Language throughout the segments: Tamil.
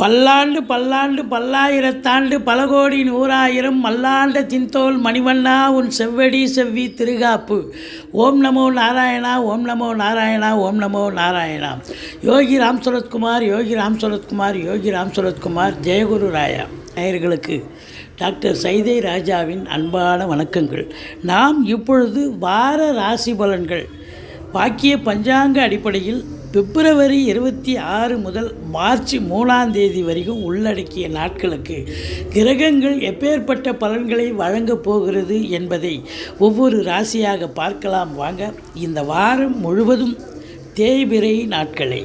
பல்லாண்டு பல்லாண்டு பல்லாயிரத்தாண்டு பல கோடி நூறாயிரம் மல்லாண்ட தின்தோல் மணிவண்ணா உன் செவ்வடி செவ்வி திருகாப்பு. ஓம் நமோ நாராயணா ஓம் நமோ நாராயணா ஓம் நமோ நாராயணா. யோகி ராம் சுரத்குமார் யோகி ராம் சுரத்குமார் யோகி ராம் சுரத்குமார் ஜெயகுரு ராயா நேயர்களுக்கு டாக்டர் சைதை ராஜாவின் அன்பான வணக்கங்கள். நாம் இப்பொழுது வார ராசி பலன்கள். வாக்கிய பஞ்சாங்க அடிப்படையில் பிப்ரவரி இருபத்தி ஆறு முதல் மார்ச் மூணாம் தேதி வரைக்கும் உள்ளடக்கிய நாட்களுக்கு கிரகங்கள் எப்பேற்பட்ட பலன்களை வழங்கப் போகிறது என்பதை ஒவ்வொரு ராசியாக பார்க்கலாம். வாங்க இந்த வாரம் முழுவதும் தேய்பிரை நாட்களே.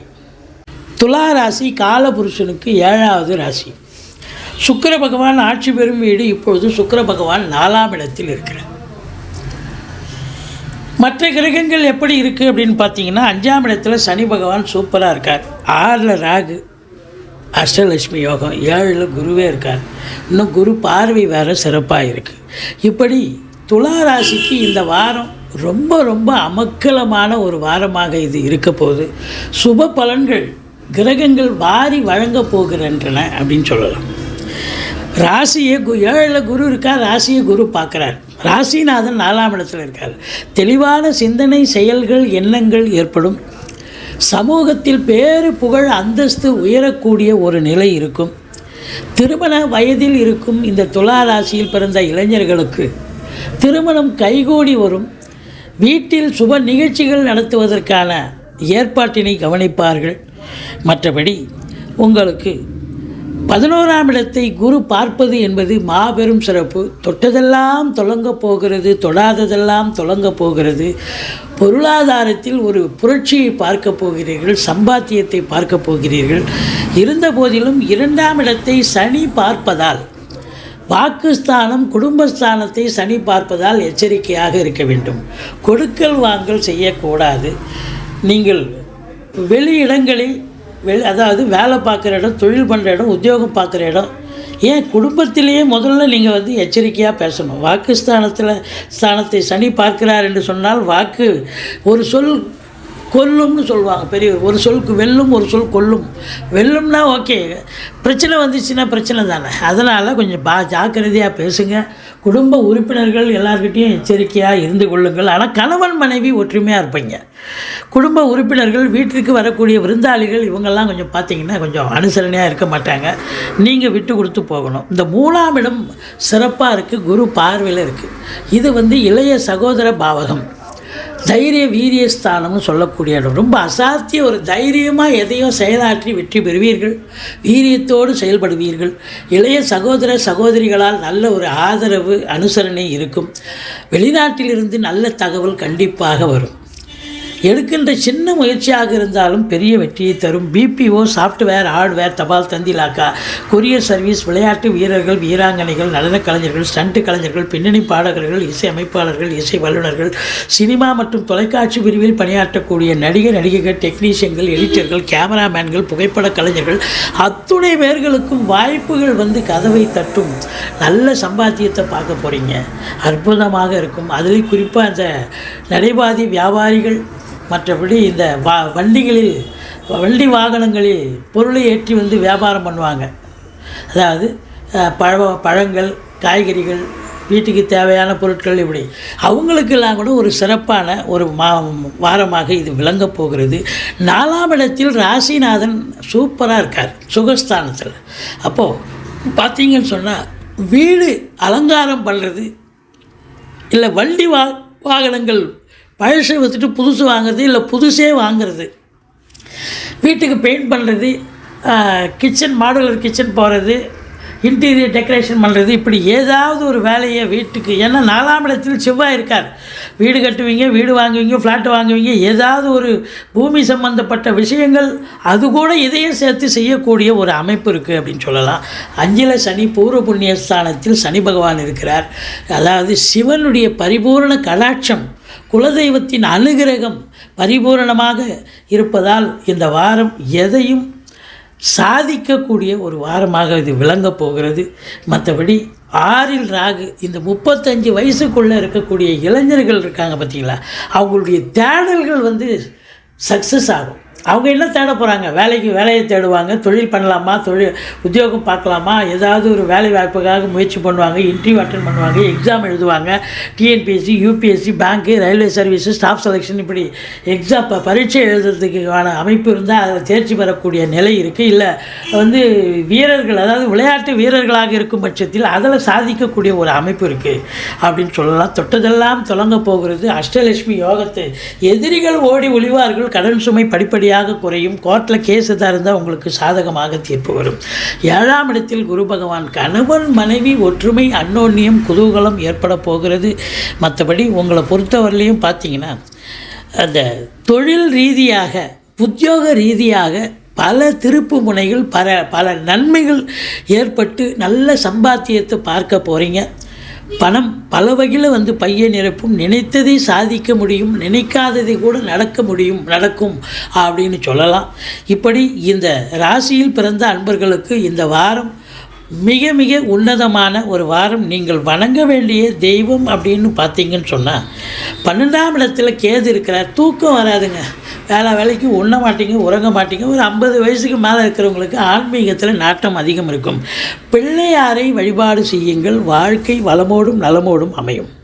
துலா ராசி காலபுருஷனுக்கு ஏழாவது ராசி. சுக்கர பகவான் ஆட்சி பெறும் வீடு இப்பொழுது சுக்கிர பகவான் நாலாம் இடத்தில் இருக்கிறார். மற்ற கிரகங்கள் எப்படி இருக்குது அப்படின்னு பார்த்தீங்கன்னா அஞ்சாம் இடத்துல சனி பகவான் சூப்பராக இருக்கார். ஆறில் ராகு அஷ்டலட்சுமி யோகம் ஏழில் குருவே இருக்கார். இன்னும் குரு பார்வை வேறு சிறப்பாக இருக்குது இப்படி துலா ராசிக்கு இந்த வாரம் ரொம்ப ரொம்ப அமக்கலமான ஒரு வாரமாக இது இருக்க போகுது. சுப பலன்கள் கிரகங்கள் வாரி வழங்க போகிறன்றன அப்படின்னு சொல்லலாம். ராசியை கு ஏழில் குரு இருக்கார் ராசியை குரு பார்க்குறார். ராசிநாதன் நாலாம் இடத்துல இருக்கார். தெளிவான சிந்தனை செயல்கள் எண்ணங்கள் ஏற்படும். சமூகத்தில் பேறு புகழ் அந்தஸ்து உயரக்கூடிய ஒரு நிலை இருக்கும். திருமண வயதில் இருக்கும் இந்த துலா ராசியில் பிறந்த இளைஞர்களுக்கு திருமணம் கைகூடி வரும். வீட்டில் சுப நிகழ்ச்சிகள் நடத்துவதற்கான ஏற்பாட்டினை கவனிப்பார்கள். மற்றபடி உங்களுக்கு பதினோராம் இடத்தை குரு பார்ப்பது என்பது மாபெரும் சிறப்பு. தொட்டதெல்லாம் தொடங்க போகிறது தொடாததெல்லாம் தொடங்க போகிறது. பொருளாதாரத்தில் ஒரு புரட்சியை பார்க்க போகிறீர்கள் சம்பாத்தியத்தை பார்க்க போகிறீர்கள். இருந்த போதிலும் இரண்டாம் இடத்தை சனி பார்ப்பதால் வாக்குஸ்தானம் குடும்பஸ்தானத்தை சனி பார்ப்பதால் எச்சரிக்கையாக இருக்க வேண்டும். கொடுக்கல் வாங்கல் செய்யக்கூடாது. நீங்கள் வெளி இடங்களில் வெளி அதாவது வேலை பார்க்குற இடம் தொழில் பண்ணுற இடம் உத்தியோகம் பார்க்குற இடம். ஏன் குடும்பத்திலேயே முதல்ல நீங்கள் வந்து எச்சரிக்கையாக பேசணும். வாக்கு ஸ்தானத்தில் ஸ்தானத்தை சனி பார்க்கிறார் என்று சொன்னால் வாக்கு ஒரு சொல் கொல்லும்னு சொல்லுவாங்க பெரியவர். ஒரு சொல்க்கு வெல்லும் ஒரு சொல் கொல்லும். வெல்லும்னா ஓகே. பிரச்சனை வந்துச்சுன்னா பிரச்சனை தானே. அதனால் கொஞ்சம் பா ஜாக்கிரதையாக பேசுங்க. குடும்ப உறுப்பினர்கள் எல்லார்கிட்டேயும் எச்சரிக்கையாக இருந்து கொள்ளுங்கள். ஆனால் கணவன் மனைவி ஒற்றுமையாக இருப்பீங்க. குடும்ப உறுப்பினர்கள் வீட்டிற்கு வரக்கூடிய விருந்தாளிகள் இவங்கெல்லாம் கொஞ்சம் பார்த்தீங்கன்னா கொஞ்சம் அனுசரணையாக இருக்க மாட்டாங்க. நீங்கள் விட்டு கொடுத்து போகணும். இந்த மூணாம் இடம் சிறப்பாக இருக்குது குரு பார்வையில் இருக்குது இது வந்து இளைய சகோதர பாவகம். தைரிய வீரியஸ்தானம்னு சொல்லக்கூடிய இடம். ரொம்ப அசாத்திய ஒரு தைரியமாக எதையும் செயலாற்றி வெற்றி பெறுவீர்கள். வீரியத்தோடு செயல்படுவீர்கள். இளைய சகோதர சகோதரிகளால் நல்ல ஒரு ஆதரவு அனுசரணை இருக்கும். வெளிநாட்டிலிருந்து நல்ல தகவல் கண்டிப்பாக வரும். எடுக்கின்ற சின்ன முயற்சியாக இருந்தாலும் பெரிய வெற்றியை தரும். பிபிஓ சாஃப்ட்வேர் ஹார்ட்வேர் தபால் தந்திலாக்கா கொரியர் சர்வீஸ் விளையாட்டு வீரர்கள் வீராங்கனைகள் நடன கலைஞர்கள் ஸ்டண்ட் கலைஞர்கள் பின்னணி பாடகர்கள் இசை அமைப்பாளர்கள் இசை வல்லுநர்கள் சினிமா மற்றும் தொலைக்காட்சி பிரிவில் பணியாற்றக்கூடிய நடிகர் நடிகைகள் டெக்னீஷியன்கள் எடிட்டர்கள் கேமராமேன்கள் புகைப்பட கலைஞர்கள் அத்துணை பேர்களுக்கும் வாய்ப்புகள் வந்து கதவை தட்டும். நல்ல சம்பாத்தியத்தை பார்க்க போகிறீங்க அற்புதமாக இருக்கும். அதுலேயும் குறிப்பாக அந்த நடைபாதி வியாபாரிகள் மற்றபடி இந்த வா வண்டிகளில் வண்டி வாகனங்களில் பொருளை ஏற்றி வந்து வியாபாரம் பண்ணுவாங்க. அதாவது பழ பழங்கள் காய்கறிகள் வீட்டுக்கு தேவையான பொருட்கள் இப்படி. அவங்களுக்கெல்லாம் கூட ஒரு சிறப்பான ஒரு மா வாரமாக இது விளங்கப் போகிறது. நாலாம் இடத்தில் ராசிநாதன் சூப்பராக இருக்கார் சுகஸ்தானத்தில். அப்போது பார்த்தீங்கன்னு சொன்னால் வீடு அலங்காரம் பண்ணுறது இல்லை வண்டி வா வாகனங்கள் பழசை விற்றுட்டு புதுசு வாங்குறது இல்லை புதுசே வாங்குறது. வீட்டுக்கு பெயிண்ட் பண்ணுறது கிச்சன் மாடுலர் கிச்சன் போகிறது இன்டீரியர் டெக்கரேஷன் பண்ணுறது இப்படி ஏதாவது ஒரு வேலையை வீட்டுக்கு ஏன்னா நாலாம் இடத்தில் செவ்வாய் இருக்கார். வீடு கட்டுவீங்க வீடு வாங்குவீங்க ஃப்ளாட் வாங்குவீங்க ஏதாவது ஒரு பூமி சம்பந்தப்பட்ட விஷயங்கள் அது கூட இதையும் சேர்த்து செய்யக்கூடிய ஒரு அமைப்பு இருக்குது அப்படின்னு சொல்லலாம். அஞ்சில சனி பூர்வ புண்ணிய ஸ்தானத்தில் சனி பகவான் இருக்கிறார். அதாவது சிவனுடைய பரிபூரண கடாட்சம் குலதெய்வத்தின் அனுகிரகம் பரிபூரணமாக இருப்பதால் இந்த வாரம் எதையும் சாதிக்கக்கூடிய ஒரு வாரமாக இது விளங்கப் போகிறது. மற்றபடி ஆறில் ராகு இந்த முப்பத்தஞ்சு வயசுக்குள்ளே இருக்கக்கூடிய இளைஞர்கள் இருக்காங்க பார்த்தீங்களா? அவங்களுடைய தேடல்கள் வந்து சக்ஸஸ் ஆகும். அவங்க என்ன தேட போகிறாங்க வேலைக்கு வேலையை தேடுவாங்க தொழில் பண்ணலாமா தொழில் உத்தியோகம் பார்க்கலாமா? ஏதாவது ஒரு வேலை வாய்ப்புக்காக முயற்சி பண்ணுவாங்க இன்டர்வியூ அட்டன் பண்ணுவாங்க எக்ஸாம் எழுதுவாங்க TNPSC UPSC bank railway service staff selection இப்படி எக்ஸாம் ப- பரீட்சை எழுதுறதுக்கான அமைப்பு இருந்தால் அதில் தேர்ச்சி பெறக்கூடிய நிலை இருக்குது இல்லை வந்து வீரர்கள் அதாவது விளையாட்டு வீரர்களாக இருக்கும் பட்சத்தில் அதில் சாதிக்கக்கூடிய ஒரு அமைப்பு இருக்குது அப்படின்னு சொல்லலாம். தொட்டதெல்லாம் தொடங்க போகிறது. அஷ்டலட்சுமி யோகத்தை எதிரிகள் ஓடி ஒளிவார்கள். கடன் சுமை படிப்படியாக படிப்படியாக குறையும் கோர்ட்டில் கேஸ் எதாக இருந்தால் உங்களுக்கு சாதகமாக தீர்ப்பு வரும். ஏழாம் இடத்தில் குரு பகவான் கணவன் மனைவி ஒற்றுமை அன்னோன்யம் குதூகலம் ஏற்பட போகிறது. மற்றபடி உங்களை பொறுத்தவரையிலையும் பார்த்தீங்கன்னா அந்த தொழில் ரீதியாக உத்தியோக ரீதியாக பல திருப்பு முனைகள் பல பல நன்மைகள் ஏற்பட்டு நல்ல சம்பாத்தியத்தை பார்க்க போகிறீங்க பணம் பல வகையில் வந்து பையன் நிரப்பும் நினைத்ததை சாதிக்க முடியும் நினைக்காததை கூட நடக்க முடியும் நடக்கும் அப்படின்னு சொல்லலாம். இப்படி இந்த ராசியில் பிறந்த அன்பர்களுக்கு இந்த வாரம் மிக மிக உன்னதமான ஒரு வாரம் நீங்கள் வணங்க வேண்டிய தெய்வம் அப்படின்னு பார்த்தீங்கன்னு சொன்னால் பன்னெண்டாம் இடத்துல கேது இருக்கிறார். தூக்கம் வராதுங்க. வேலை வேலைக்கு உண்ண மாட்டீங்க உறங்க மாட்டீங்க. ஒரு ஐம்பது வயசுக்கு மேலே இருக்கிறவங்களுக்கு ஆன்மீகத்தில் நாட்டம் அதிகம் இருக்கும். பிள்ளையாரை வழிபாடு செய்யுங்கள். வாழ்க்கை வளமோடும் நலமோடும் அமையும்.